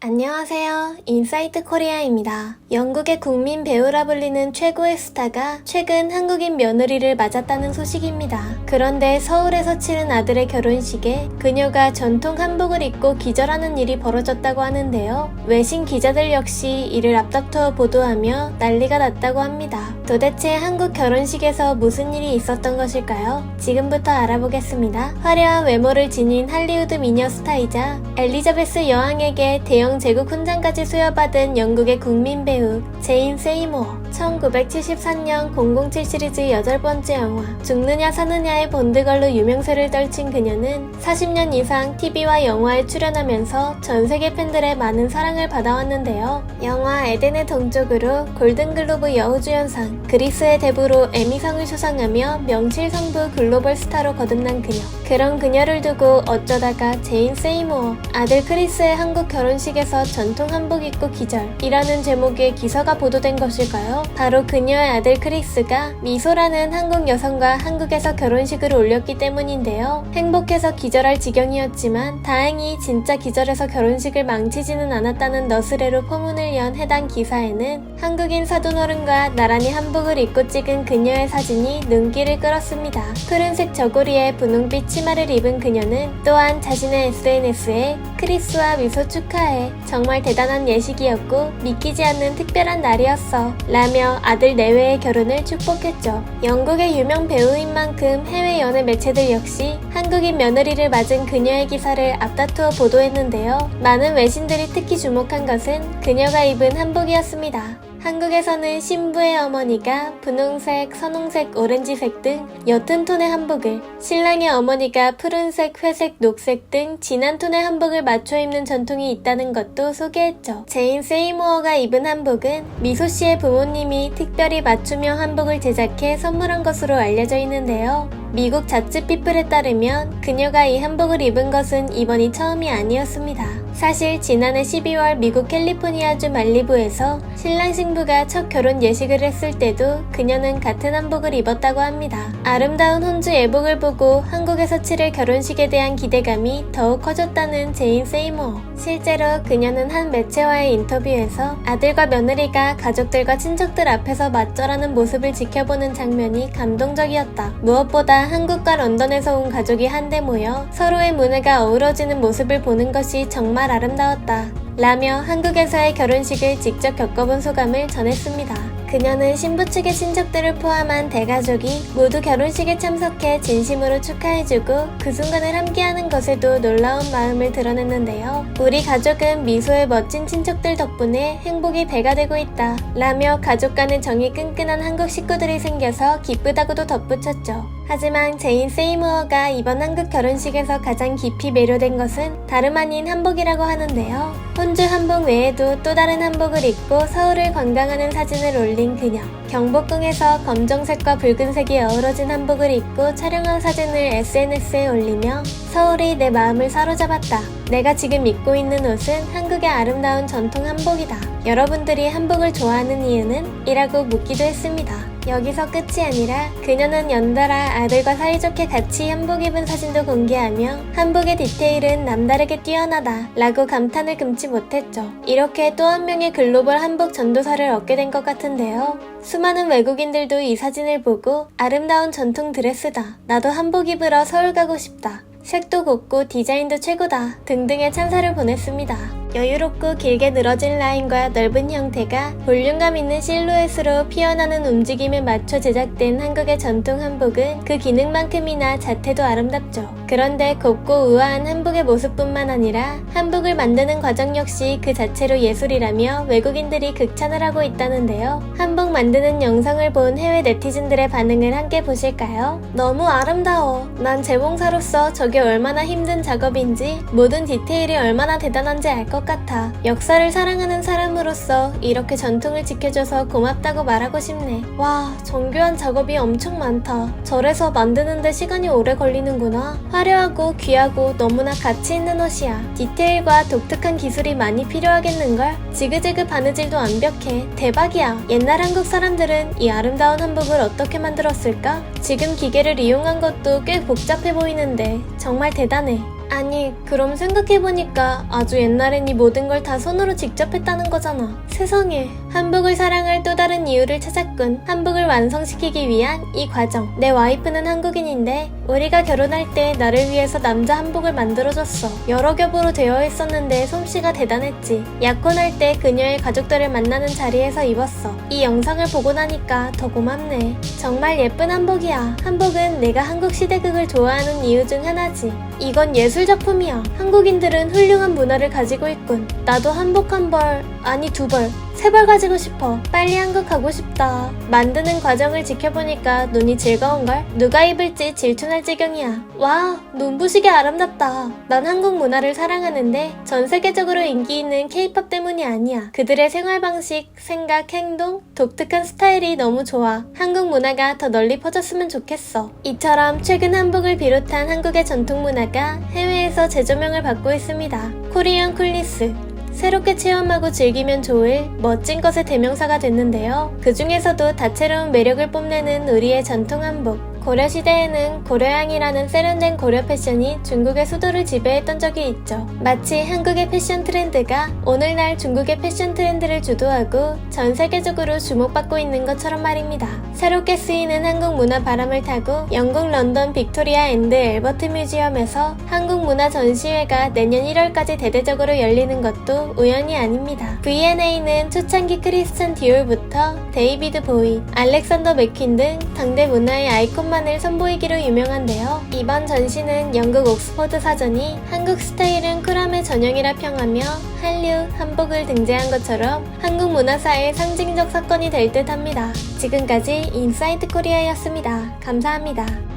안녕하세요. 인사이트 코리아입니다. 영국의 국민 배우라 불리는 최고의 스타가 최근 한국인 며느리를 맞았다는 소식입니다. 그런데 서울에서 치른 아들의 결혼식에 그녀가 전통 한복을 입고 기절하는 일이 벌어졌다고 하는데요. 외신 기자들 역시 이를 앞다투어 보도하며 난리가 났다고 합니다. 도대체 한국 결혼식에서 무슨 일이 있었던 것일까요? 지금부터 알아보겠습니다. 화려한 외모를 지닌 할리우드 미녀 스타이자 엘리자베스 여왕에게 대형 제국 훈장까지 수여받은 영국의 국민 배우 제인 세이모어 1973년 007 시리즈 여덟 번째 영화 죽느냐 사느냐의 본드걸로 유명세를 떨친 그녀는 40년 이상 TV와 영화에 출연하면서 전 세계 팬들의 많은 사랑을 받아왔는데요. 영화 에덴의 동쪽으로 골든글로브 여우주연상, 그리스의 대부로 에미상을 수상하며 명실상부 글로벌 스타로 거듭난 그녀. 그런 그녀를 두고 어쩌다가 제인 세이모어, 아들 크리스의 한국 결혼식에서 전통 한복 입고 기절이라는 제목의 기사가 보도된 것일까요? 바로 그녀의 아들 크리스가 미소라는 한국 여성과 한국에서 결혼식을 올렸기 때문인데요. 행복해서 기절할 지경이었지만 다행히 진짜 기절해서 결혼식을 망치지는 않았다는 너스레로 포문을 연 해당 기사에는 한국인 사돈어른과 나란히 한복을 입고 찍은 그녀의 사진이 눈길을 끌었습니다. 푸른색 저고리에 분홍빛 치마를 입은 그녀는 또한 자신의 SNS에 크리스와 미소 축하해 정말 대단한 예식이었고 믿기지 않는 특별한 날이었어 라며 아들 내외의 결혼을 축복했죠. 영국의 유명 배우인 만큼 해외 연예 매체들 역시 한국인 며느리를 맞은 그녀의 기사를 앞다투어 보도했는데요. 많은 외신들이 특히 주목한 것은 그녀가 입은 한복이었습니다. 한국에서는 신부의 어머니가 분홍색, 선홍색, 오렌지색 등 옅은 톤의 한복을, 신랑의 어머니가 푸른색, 회색, 녹색 등 진한 톤의 한복을 맞춰 입는 전통이 있다는 것도 소개했죠. 제인 세이모어가 입은 한복은 미소 씨의 부모님이 특별히 맞춤형 한복을 제작해 선물한 것으로 알려져 있는데요. 미국 자츠 피플에 따르면 그녀가 이 한복을 입은 것은 이번이 처음이 아니었습니다. 사실 지난해 12월 미국 캘리포니아주 말리부에서 신랑 신부가 첫 결혼 예식을 했을 때도 그녀는 같은 한복을 입었다고 합니다. 아름다운 혼주 예복을 보고 한국에서 치를 결혼식에 대한 기대감이 더욱 커졌다는 제인 세이모. 실제로 그녀는 한 매체와의 인터뷰에서 아들과 며느리가 가족들과 친척들 앞에서 맞절하는 모습을 지켜보는 장면이 감동적이었다. 무엇보다 한국과 런던에서 온 가족이 한데 모여 서로의 문화가 어우러지는 모습을 보는 것이 정말 아름다웠다. 라며 한국에서의 결혼식을 직접 겪어본 소감을 전했습니다. 그녀는 신부 측의 친척들을 포함한 대가족이 모두 결혼식에 참석해 진심으로 축하해주고 그 순간을 함께하는 것에도 놀라운 마음을 드러냈는데요. 우리 가족은 미소의 멋진 친척들 덕분에 행복이 배가 되고 있다. 라며 가족 간의 정이 끈끈한 한국 식구들이 생겨서 기쁘다고도 덧붙였죠. 하지만 제인 세이무어가 이번 한국 결혼식에서 가장 깊이 매료된 것은 다름 아닌 한복이라고 하는데요. 혼주 한복 외에도 또 다른 한복을 입고 서울을 관광하는 사진을 올린 그녀. 경복궁에서 검정색과 붉은색이 어우러진 한복을 입고 촬영한 사진을 SNS에 올리며 서울이 내 마음을 사로잡았다. 내가 지금 입고 있는 옷은 한국의 아름다운 전통 한복이다. 여러분들이 한복을 좋아하는 이유는? 이라고 묻기도 했습니다. 여기서 끝이 아니라 그녀는 연달아 아들과 사이좋게 같이 한복 입은 사진도 공개하며 한복의 디테일은 남다르게 뛰어나다 라고 감탄을 금치 못했죠. 이렇게 또 한 명의 글로벌 한복 전도사를 얻게 된 것 같은데요. 수많은 외국인들도 이 사진을 보고 아름다운 전통 드레스다. 나도 한복 입으러 서울 가고 싶다. 색도 곱고 디자인도 최고다. 등등의 찬사를 보냈습니다. 여유롭고 길게 늘어진 라인과 넓은 형태가 볼륨감 있는 실루엣으로 피어나는 움직임에 맞춰 제작된 한국의 전통 한복은 그 기능만큼이나 자태도 아름답죠. 그런데 곱고 우아한 한복의 모습뿐만 아니라 한복을 만드는 과정 역시 그 자체로 예술이라며 외국인들이 극찬을 하고 있다는데요. 한복 만드는 영상을 본 해외 네티즌들의 반응을 함께 보실까요? 너무 아름다워. 난 재봉사로서 저게 얼마나 힘든 작업인지 모든 디테일이 얼마나 대단한지 알 것 같아. 역사를 사랑하는 사람으로서 이렇게 전통을 지켜줘서 고맙다고 말하고 싶네. 와, 정교한 작업이 엄청 많다. 절에서 만드는데 시간이 오래 걸리는구나. 화려하고 귀하고 너무나 가치 있는 옷이야. 디테일과 독특한 기술이 많이 필요하겠는걸? 지그재그 바느질도 완벽해. 대박이야. 옛날 한국 사람들은 이 아름다운 한복을 어떻게 만들었을까? 지금 기계를 이용한 것도 꽤 복잡해 보이는데 정말 대단해. 아니, 그럼 생각해보니까 아주 옛날엔 이 모든 걸 다 손으로 직접 했다는 거잖아. 세상에. 한복을 사랑할 또 다른 이유를 찾았군. 한복을 완성시키기 위한 이 과정. 내 와이프는 한국인인데, 우리가 결혼할 때 나를 위해서 남자 한복을 만들어줬어. 여러 겹으로 되어 있었는데 솜씨가 대단했지. 약혼할 때 그녀의 가족들을 만나는 자리에서 입었어. 이 영상을 보고 나니까 더 고맙네. 정말 예쁜 한복이야. 한복은 내가 한국 시대극을 좋아하는 이유 중 하나지. 이건 예술 작품이야. 한국인들은 훌륭한 문화를 가지고 있군. 나도 한복 한 벌, 아니 두 벌, 세벌 가지고 싶어. 빨리 한국 가고 싶다. 만드는 과정을 지켜보니까 눈이 즐거운걸? 누가 입을지 질투날 지경이야. 와, 눈부시게 아름답다. 난 한국 문화를 사랑하는데 전 세계적으로 인기 있는 케이팝 때문이 아니야. 그들의 생활 방식, 생각, 행동, 독특한 스타일이 너무 좋아. 한국 문화가 더 널리 퍼졌으면 좋겠어. 이처럼 최근 한복을 비롯한 한국의 전통 문화가 해외에서 재조명을 받고 있습니다. 코리안 쿨리스. 새롭게 체험하고 즐기면 좋을 멋진 것의 대명사가 됐는데요. 그 중에서도 다채로운 매력을 뽐내는 우리의 전통 한복. 고려 시대에는 고려양이라는 세련된 고려 패션이 중국의 수도를 지배했던 적이 있죠. 마치 한국의 패션 트렌드가 오늘날 중국의 패션 트렌드를 주도하고 전 세계적으로 주목받고 있는 것처럼 말입니다. 새롭게 쓰이는 한국 문화 바람을 타고 영국 런던 빅토리아 앤드 엘버트 뮤지엄에서 한국 문화 전시회가 내년 1월까지 대대적으로 열리는 것도 우연이 아닙니다. V&A는 초창기 크리스찬 디올부터 데이비드 보이, 알렉산더 맥퀸 등 당대 문화의 아이콘 만을 선보이기로 유명한데요. 이번 전시는 영국 옥스퍼드 사전이 한국 스타일은 쿨함의 전형이라 평하며 한류, 한복을 등재한 것처럼 한국 문화사의 상징적 사건이 될 듯 합니다. 지금까지 인사이트 코리아였습니다. 감사합니다.